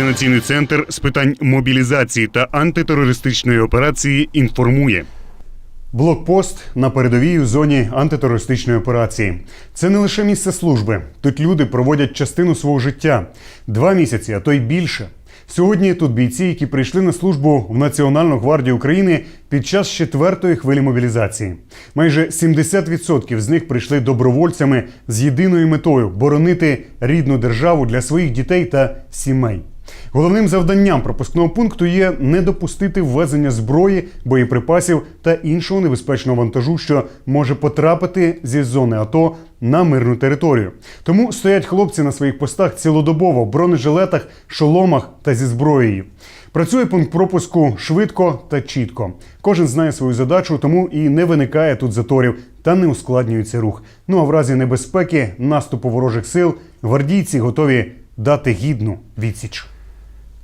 Координаційний центр з питань мобілізації та антитерористичної операції інформує. Блокпост на передовій у зоні антитерористичної операції. Це не лише місце служби. Тут люди проводять частину свого життя два місяці, а то й більше. Сьогодні тут бійці, які прийшли на службу в Національну гвардію України під час четвертої хвилі мобілізації. Майже 70% з них прийшли добровольцями з єдиною метою боронити рідну державу для своїх дітей та сімей. Головним завданням пропускного пункту є не допустити ввезення зброї, боєприпасів та іншого небезпечного вантажу, що може потрапити зі зони АТО на мирну територію. Тому стоять хлопці на своїх постах цілодобово в бронежилетах, шоломах та зі зброєю. Працює пункт пропуску швидко та чітко. Кожен знає свою задачу, тому і не виникає тут заторів та не ускладнюється рух. Ну а в разі небезпеки наступу ворожих сил гвардійці готові дати гідну відсіч.